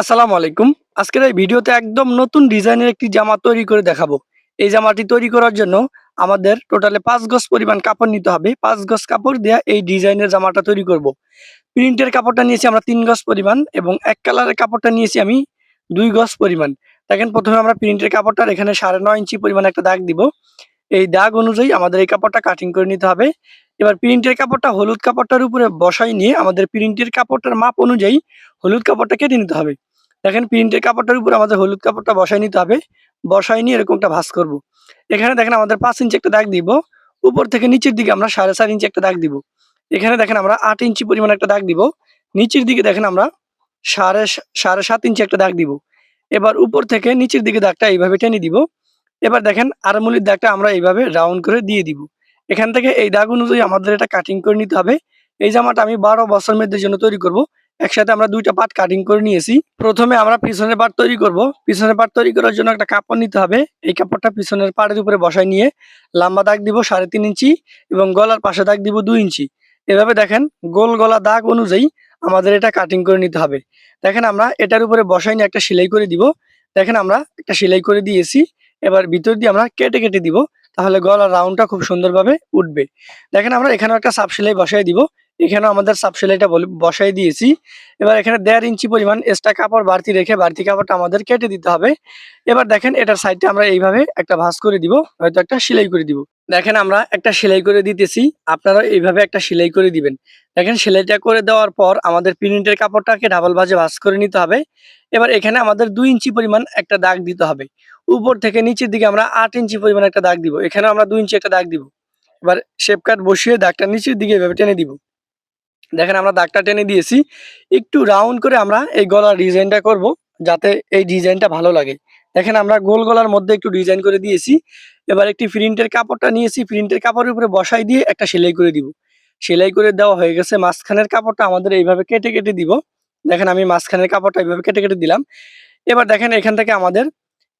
আসসালামু আলাইকুম। আজকের এই ভিডিওতে একদম নতুন ডিজাইনের একটি জামা তৈরি করে দেখাবো। এই জামাটি তৈরি করার জন্য আমাদের টোটালে পাঁচ গজ পরিমাণ কাপড় নিতে হবে। পাঁচ গজ কাপড় দিয়ে এই ডিজাইনের জামাটা তৈরি করব। প্রিন্টের কাপড়টা নিয়েছি আমরা তিন গজ পরিমাণ এবং এক কালারের কাপড়টা নিয়েছি আমি দুই গজ পরিমাণ। দেখেন, প্রথমে আমরা প্রিন্টের কাপড়টার এখানে সাড়ে নয় ইঞ্চি পরিমাণ একটা দাগ দিব। এই দাগ অনুযায়ী আমাদের এই কাপড়টা কাটিং করে নিতে হবে। এবার প্রিন্টের কাপড়টা হলুদ কাপড়টার উপরে বসাই নিয়ে আমাদের প্রিন্টের কাপড়টার মাপ অনুযায়ী হলুদ কাপড়টা কেটে নিতে হবে। দেখেন প্রিন্টের কাপড়টার উপর আমাদের হলুদ কাপড়টা বসাই নিতে হবে। বসাই নিয়ে এরকমটা ভাঁজ করব। এখানে দেখেন আমাদের পাঁচ ইঞ্চি একটা দাগ দিব। উপর থেকে নিচের দিকে আমরা সাড়ে চার ইঞ্চি একটা দাগ দিব। এখানে দেখেন আমরা আট ইঞ্চি পরিমাণ একটা দাগ দিব। নিচের দিকে দেখেন আমরা সাড়ে সাড়ে সাত ইঞ্চি একটা দাগ দিব। এবার উপর থেকে নিচের দিকে দাগটা এইভাবে টেনে দিব। এবার দেখেন আরমুলির দাগটা আমরা এইভাবে রাউন্ড করে দিয়ে দিব। এখান থেকে এই দাগ অনুযায়ী আমাদের এটা কাটিং করে নিতে হবে। এই জামাটা আমি বারো বছর মেয়েদের জন্য তৈরি করব। একসাথে আমরা দুইটা পার্ট কাটিং করে নিয়েছি। প্রথমে আমরা পিছনের পার্ট তৈরি করব। পিছনের পার্ট তৈরি করার জন্য একটা কাপড় নিতে হবে। এই কাপড়টা পিছনের পাড়ের উপরে বসাই নিয়ে লম্বা দাগ দিব সাড়ে তিন ইঞ্চি এবং গলার পাশে দাগ দিব দুই ইঞ্চি। এভাবে দেখেন গোল গলা দাগ অনুযায়ী আমাদের এটা কাটিং করে নিতে হবে। দেখেন আমরা এটার উপরে বসাই নিয়ে একটা সেলাই করে দিব। দেখেন আমরা একটা সেলাই করে দিয়েছি। এবার ভিতর দিয়ে আমরা কেটে কেটে দিব। তাহলে গলার রাউন্ডটা খুব সুন্দরভাবে উঠবে। দেখেন আমরা এখানেও একটা সাপ সেলাই বসাই দিব। এখানেও আমাদের সাপ সেলাইটা বসাই দিয়েছি। এবার এখানে দেড় ইঞ্চি পরিমাণ এক্সট্রা কাপড় বাড়তি রেখে বাড়তি কাপড়টা আমাদের কেটে দিতে হবে। এবার দেখেন এটার সাইডটা আমরা এইভাবে একটা ভাঁজ করে দিব, হয়তো একটা সেলাই করে দিব। দেখেন আমরা একটা সেলাই করে দিতেছি আপনারা এইভাবে একটা সেলাই করে দিবেন। দেখেন সেলাইটা করে দেওয়ার পর আমাদের প্রিন্টের কাপড়টাকে ডাবল ভাজে ভাঁজ করে নিতে হবে। এবার এখানে আমাদের দুই ইঞ্চি পরিমাণ একটা দাগ দিতে হবে। উপর থেকে নিচের দিকে আমরা আট ইঞ্চি পরিমাণ একটা দাগ দিব। এখানে আমরা দুই ইঞ্চি একটা দাগ দিব। এবার শেপ কাট বসিয়ে দাগটা নিচের দিকে এভাবে টেনে দিব। দেখেন আমরা দাগটা টেনে দিয়েছি। একটু রাউন্ড করে আমরা এই গলার ডিজাইনটা করব, যাতে এই ডিজাইনটা ভালো লাগে। দেখেন আমরা গোল গলার মধ্যে একটু ডিজাইন করে দিয়েছি। এবার একটি প্রিন্টের কাপড়টা নিয়েছি। প্রিন্টের কাপড়ের উপরে বসাই দিয়ে একটা সেলাই করে দিব। সেলাই করে দেওয়া হয়ে গেছে। মাঝখানের কাপড়টা আমাদের এইভাবে কেটে কেটে দিব। দেখেন আমি মাঝখানের কাপড়টা এইভাবে কেটে কেটে দিলাম। এবার দেখেন এখান থেকে আমাদের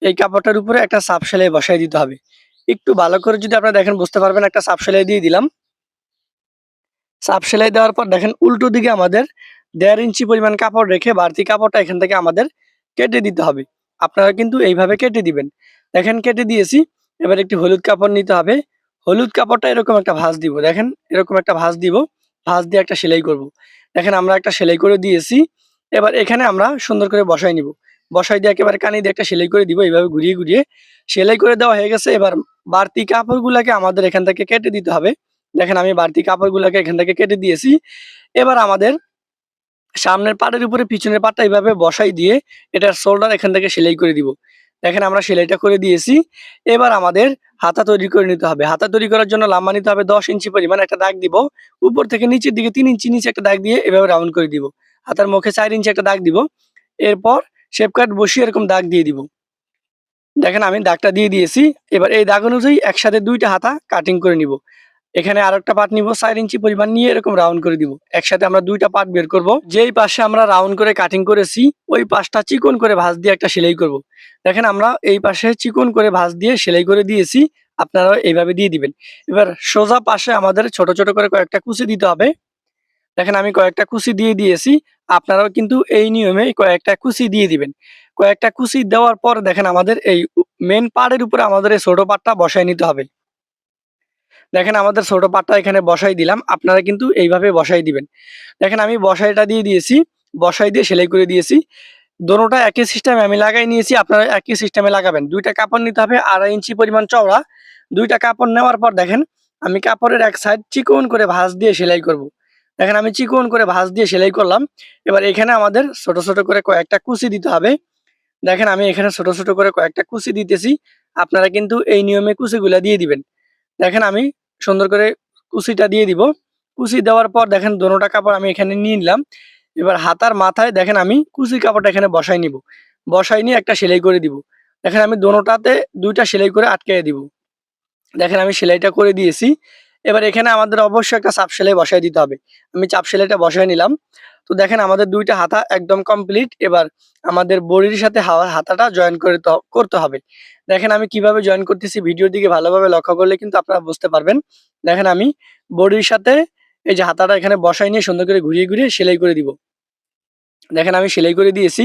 এই কাপড়টার উপরে একটা সাপ সেলাই বসাই দিতে হবে। একটু ভালো করে যদি আপনারা দেখেন, বুঝতে পারবেন, একটা সাপ সেলাই দিয়ে দিলাম। সাপ সেলাই দেওয়ার পর দেখেন উল্টো দিকে আমাদের দেড় ইঞ্চি পরিমাণ কাপড় রেখে বাড়তি কাপড়টা এখান থেকে আমাদের কেটে দিতে হবে। আপনারা কিন্তু এইভাবে কেটে দিবেন। দেখেন কেটে দিয়েছি, এবার একটি হলুদ কাপড় নিতে হবে। হলুদ কাপড়টা এরকম একটা ভাঁজ দিব, দেখেন এরকম একটা ভাঁজ দিব, ভাঁজ দিয়ে একটা সেলাই করব। দেখেন আমরা একটা সেলাই করে দিয়েছি, এবার এখানে আমরা সুন্দর করে বসাই নিব। বসাই দিয়ে একেবারে কানি দিয়ে একটা সেলাই করে দিব, এইভাবে ঘুরিয়ে ঘুরিয়ে। সেলাই করে দেওয়া হয়ে গেছে, এবার বাড়তি কাপড়গুলোকে আমাদের এখান থেকে কেটে দিতে হবে। দেখেন আমি বাড়তি কাপড়গুলোকে এখান থেকে কেটে দিয়েছি। এবার আমাদের সামনের পাটের উপরে পিছনের পাটটা এইভাবে বসাই দিয়ে এটার শোল্ডার এখান থেকে সেলাই করে দিব। দেখেন আমরা সেলাইটা করে দিয়েছি। এবার আমাদের হাতা তৈরি করে নিতে হবে। হাতা তৈরি করার জন্য লম্বা নিতে হবে দশ ইঞ্চি পরিমাণ একটা দাগ দিব। উপর থেকে নিচের দিকে তিন ইঞ্চি নিচে একটা দাগ দিয়ে এভাবে রাউন্ড করে দিব। হাতার মুখে চার ইঞ্চি একটা দাগ দিব। এরপর শেপ কাট বসিয়ে এরকম দাগ দিয়ে দিব। দেখেন আমি দাগটা দিয়ে দিয়েছি। এবার এই দাগ অনুযায়ী একসাথে দুইটা হাতা কাটিং করে নিব। এখানে আর একটা পাট নিব, চার ইঞ্চি পরিমাণ নিয়ে এরকম রাউন্ড করে দিব। একসাথে আমরা দুইটা পাট বের করব। যেই পাশে আমরা রাউন্ড করে কাটিং করেছি, ওই পাশটা চিকন করে ভাঁজ দিয়ে একটা সেলাই করব। দেখেন আমরা এই পাশে চিকন করে ভাঁজ দিয়ে সেলাই করে দিয়েছি আপনারা এইভাবে দিয়ে দিবেন। এবার সোজা পাশে আমাদের ছোট ছোট করে কয়েকটা কুচি দিতে হবে। দেখেন আমি কয়েকটা কুচি দিয়ে দিয়েছি, আপনারাও কিন্তু এই নিয়মে কয়েকটা কুচি দিয়ে দিবেন। কয়েকটা কুচি দেওয়ার পর দেখেন আমাদের এই মেন পাড়ের উপরে আমাদের এই ছোট পাটটা বসায় নিতে হবে। দেখেন আমাদের ছোট পাটটা এখানে বসাই দিলাম, আপনারা কিন্তু এইভাবে বসাই দিবেন। দেখেন আমি বসাইটা দিয়ে দিয়েছি, বসাই দিয়ে সেলাই করে দিয়েছি। দোনোটা একই সিস্টেমে আমি লাগাই নিয়েছি, আপনারা একই সিস্টেমে লাগাবেন। দুইটা কাপড় নিতে হবে, আড়াই ইঞ্চি পরিমাণ চওড়া। দুইটা কাপড় নেওয়ার পর দেখেন, আমি কাপড়ের এক সাইড চিকন করে ভাঁজ দিয়ে সেলাই করব। দেখেন আমি চিকন করে ভাঁজ দিয়ে সেলাই করলাম। এবার এখানে আমাদের ছোট ছোট করে কয়েকটা কুচি দিতে হবে। দেখেন আমি এখানে ছোট ছোট করে কয়েকটা কুচি দিতেছি, আপনারা কিন্তু এই নিয়মে কুচিগুলা দিয়ে দিবেন। দেখেন আমি সুন্দর করে কুচিটা দিয়ে দিব। কুচি দেওয়ার পর দেখেন দোনোটা কাপড় আমি এখানে নিয়ে নিলাম। এবার হাতার মাথায় দেখেন আমি কুচি কাপড়টা এখানে বসাই নিব। বসাই নিয়ে একটা সেলাই করে দিব। দেখেন আমি দোনোটাতে দুইটা সেলাই করে আটকাই দিব। দেখেন আমি সেলাইটা করে দিয়েছি। এবার এখানে আমাদের অবশ্যই একটা চাপ সেলাই বসাই দিতে হবে। আমি চাপ সেলাইটা বসাই নিলাম। তো দেখেন আমাদের দুইটা হাতা একদম কমপ্লিট এবার আমাদের বড়ির সাথে হাতাটা জয়েন করে করতে হবে। দেখেন আমি কীভাবে জয়েন করতেছি ভিডিওর দিকে ভালোভাবে লক্ষ্য করলে কিন্তু আপনারা বুঝতে পারবেন। দেখেন আমি বডির সাথে এই যে হাতাটা এখানে বসাই নিয়ে সুন্দর করে ঘুরিয়ে ঘুরিয়ে সেলাই করে দিব। দেখেন আমি সেলাই করে দিয়েছি।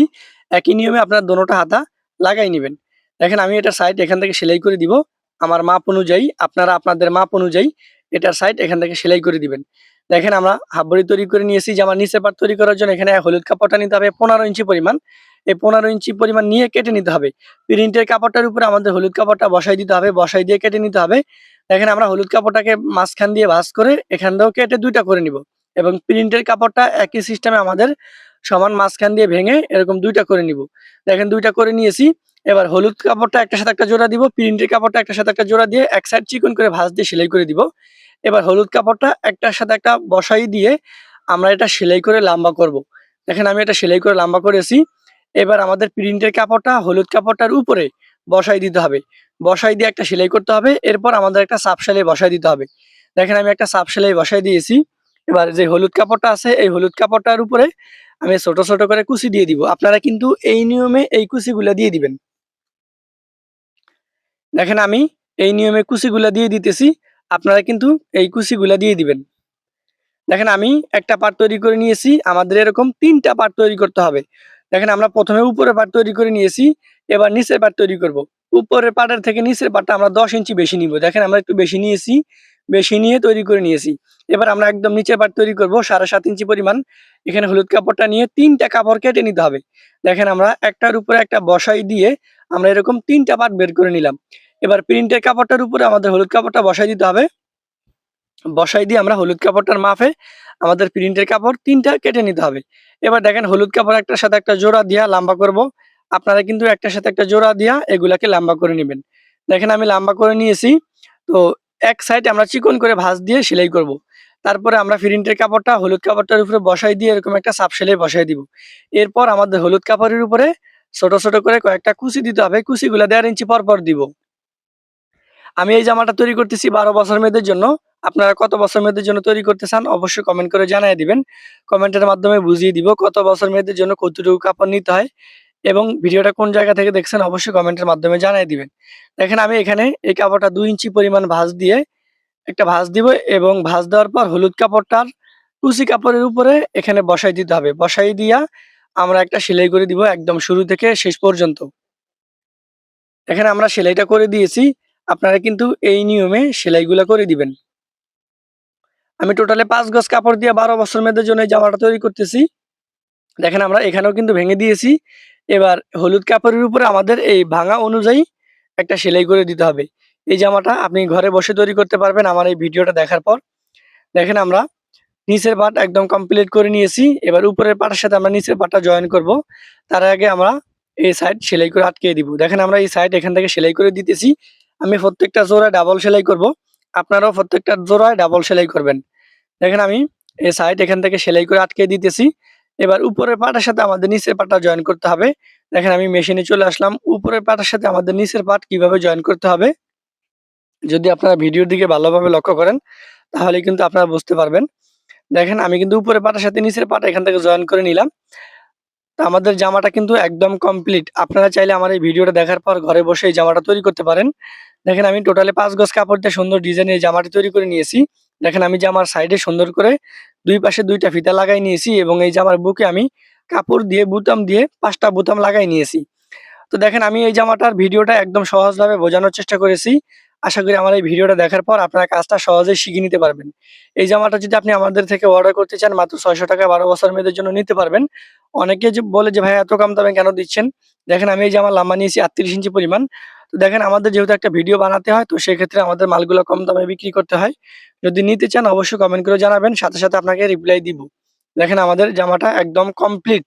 একই নিয়মে আপনার দোনোটা হাতা লাগাই নেবেন। দেখেন আমি এটা সাইড এখান থেকে সেলাই করে দিব। আমার মাপ অনুযায়ী, আপনারা আপনাদের মাপ অনুযায়ী এটার সাইড এখান থেকে সেলাই করে দিবেন। দেখেন আমরা হাফ বড়ি তৈরি করে নিয়েছি, যে আমার নিচের পাট তৈরি করার জন্য এখানে হলুদ কাপড়টা নিতে হবে, পনেরো ইঞ্চি পরিমাণ। এই পনেরো ইঞ্চি পরিমাণ নিয়ে কেটে নিতে হবে। প্রিন্টের কাপড়টার উপরে আমাদের হলুদ কাপড়টা বসাই দিতে হবে, বসাই দিয়ে কেটে নিতে হবে। দেখেন আমরা হলুদ কাপড়টাকে মাঝখান দিয়ে ভাঁজ করে এখান দিয়েও কেটে দুইটা করে নিব এবং প্রিন্টের কাপড়টা একই সিস্টেমে আমাদের সমান মাঝখান দিয়ে ভেঙে এরকম দুইটা করে নিব। দেখেন দুইটা করে নিয়েছি। এবার হলুদ কাপড়টা একটা সাথে একটা জোড়া দিব, প্রিন্টের কাপড়টা একটা সাথে একটা জোড়া দিয়ে এক সাইড চিকন করে ভাঁজ দিয়ে সেলাই করে দিব। এবার হলুদ কাপড়টা একটার সাথে একটা বসাই দিয়ে আমরা এটা সেলাই করে লম্বা করব। দেখেন আমি এটা সেলাই করে লম্বা করেছি। এবার আমাদের প্রিন্টের কাপড়টা হলুদ কাপড়টার উপরে বসাই দিতে হবে। বসাই দিয়ে একটা সেলাই করতে হবে, এরপর আমাদের একটা সাপ সেলাই বসাই দিতে হবে। দেখেন আমি একটা সাপ সেলাই বসাই দিয়েছি। এবার যে হলুদ কাপড়টা আছে, এই হলুদ কাপড়টার উপরে আমি ছোট ছোট করে কুচি দিয়ে দিব। আপনারা কিন্তু এই নিয়মে এই কুচিগুলো দিয়ে দিবেন। দেখেন আমি এই নিয়মে কুচিগুলা দিয়ে দিতেছি, আপনারা কিন্তু এই কুচিগুলা দিয়ে দিবেন। দেখেন আমি একটা পার্ট তৈরি করে নিয়েছি, আমাদের এরকম তিনটা পার্ট তৈরি করতে হবে। দেখেন আমরা প্রথমে উপরে পার্ট তৈরি করে নিয়েছি, এবার নিচের পার্ট তৈরি করব। উপরের পার্টের থেকে নিচের পার্টটা আমরা দশ ইঞ্চি বেশি নিব। দেখেন আমরা একটু বেশি নিয়েছি, বেশি নিয়ে তৈরি করে নিয়েছি। এবার আমরা একদম নিচের পার্ট তৈরি করব, সাড়ে সাত ইঞ্চি পরিমাণ। এখানে হলুদ কাপড়টা নিয়ে তিনটা কাপড় কেটে নিতে হবে। দেখেন আমরা একটার উপরে একটা বসাই দিয়ে আমরা এরকম তিনটা পার্ট বের করে নিলাম। এবার প্রিন্টের কাপড়টার উপরে আমাদের হলুদ কাপড়টা বসাই দিতে হবে। বসাই দিয়ে আমরা হলুদ কাপড়টার মাপে আমাদের প্রিন্টের কাপড় তিনটা কেটে নিতে হবে। এবার দেখেন হলুদ কাপড় একটার সাথে একটা জোড়া দিয়া লম্বা করব। আপনারা কিন্তু একটার সাথে একটা জোড়া দিয়া এগুলাকে লম্বা করে নেবেন। দেখেন আমি লম্বা করে নিয়েছি। তো এক সাইড আমরা চিকন করে ভাঁজ দিয়ে সেলাই করব। তারপরে আমরা প্রিন্টের কাপড়টা হলুদ কাপড়টার উপরে বসাই দিয়ে এরকম একটা সাপ সেলাই বসাই দিব। এরপর আমাদের হলুদ কাপড়ের উপরে ছোট ছোট করে কয়েকটা কুচি দিতে হবে। কুচিগুলা দেড় ইঞ্চি পর পর দিব। আমি এই জামাটা তৈরি করতেছি বারো বছর মেয়েদের জন্য। আপনারা কত বছর মেয়েদের জন্য তৈরি করতে চান অবশ্যই কমেন্ট করে জানিয়ে দিবেন। কমেন্টের মাধ্যমে বুঝিয়ে দিব কত বছর মেয়েদের জন্য কতটুকু কাপড় নিতে হয় এবং ভিডিওটা কোন জায়গা থেকে দেখছেন অবশ্যই কমেন্টের মাধ্যমে জানিয়ে দিবেন। দেখেন আমি এখানে এই কাপড়টা দুই ইঞ্চি পরিমাণ ভাঁজ দিয়ে একটা ভাঁজ দিব এবং ভাঁজ দেওয়ার পর হলুদ কাপড়টার কুচি কাপড়ের উপরে এখানে বসাই দিতে হবে। বসাই দিয়া আমরা একটা সেলাই করে দিব একদম শুরু থেকে শেষ পর্যন্ত। এখানে আমরা সেলাইটা করে দিয়েছি। আপনারা কিন্তু এই নিয়মে সেলাইগুলা করে দিবেন। আমি টোটালে পাঁচ গজ কাপড় দিয়ে বারো বছর মেয়েদের জন্য জামাটা তৈরি করতেছি। দেখেন আমরা এখানেও কিন্তু ভেঙে দিয়েছি। এবার হলুদ কাপড়ের উপরে আমাদের এই ভাঙা অনুযায়ী একটা সেলাই করে দিতে হবে। এই জামাটা আপনি ঘরে বসে তৈরি করতে পারবেন আমার এই ভিডিওটা দেখার পর। দেখেন আমরা নিচের পাট একদম কমপ্লিট করে নিয়েছি। এবার উপরের পাটের সাথে আমরা নিচের পাটটা জয়েন করব। তার আগে আমরা এই সাইড সেলাই করে আটকে দিব। দেখেন আমরা এই সাইড এখান থেকে সেলাই করে দিতেছি। আমি প্রত্যেকটা জোড়ায় ডাবল সেলাই করব। আপনারাও প্রত্যেকটা জোড়ায় ডাবল সেলাই করবেন। দেখেন আমি এই সাইড এখান থেকে সেলাই করে আটকে দিতেছি। এবার উপরের পাটের সাথে আমাদের নিচের পাটটা জয়েন করতে হবে। দেখেন আমি মেশিনে চলে আসলাম। উপরের পাটের সাথে আমাদের নিচের পাট কীভাবে জয়েন করতে হবে? যদি আপনারা ভিডিওর দিকে ভালোভাবে লক্ষ্য করেন, তাহলে কিন্তু আপনারা বুঝতে পারবেন। দেখেন আমি কিন্তু উপরের পাটার সাথে নিচের পাটা এখান থেকে জয়েন করে নিলাম। আমাদের জামাটা কিন্তু একদম কমপ্লিট আপনারা চাইলে আমার এই ভিডিওটা দেখার পর ঘরে বসে এই জামাটা তৈরি করতে পারেন। দেখেন, আমি টোটালে পাঁচ গজ কাপড় দিয়ে সুন্দর ডিজাইনের জামাটি তৈরি করে নিয়েছি। দেখেন, আমি জামার সাইডে সুন্দর করে দুই পাশে দুইটা ফিতা লাগাই নিয়েছি এবং এই জামার বুকে আমি কাপড় দিয়ে বুতাম দিয়ে পাঁচটা বুতাম লাগাই নিয়েছি। তো দেখেন, আমি এই জামাটার ভিডিওটা একদম সহজভাবে বোঝানোর চেষ্টা করেছি। আশা করি আমার এই ভিডিওটা দেখার পর আপনারা কাজটা সহজেই শিখে নিতে পারবেন। এই জামাটা যদি আপনি আমাদের থেকে অর্ডার করতে চান, মাত্র ছয়শো টাকা বারো বছর মেয়েদের জন্য নিতে পারবেন। অনেকে যে বলে যে ভাই এত কম দামে কেন দিচ্ছেন? দেখেন, আমি এই জামা লাম্বা নিয়েছি আটত্রিশ ইঞ্চি পরিমাণ। তো দেখেন, আমাদের যেহেতু একটা ভিডিও বানাতে হয়, তো সেক্ষেত্রে আমাদের মালগুলো কম দামে বিক্রি করতে হয়। যদি নিতে চান, অবশ্যই কমেন্ট করে জানাবেন, সাথে সাথে আপনাকে রিপ্লাই দিব। দেখেন, আমাদের জামাটা একদম কমপ্লিট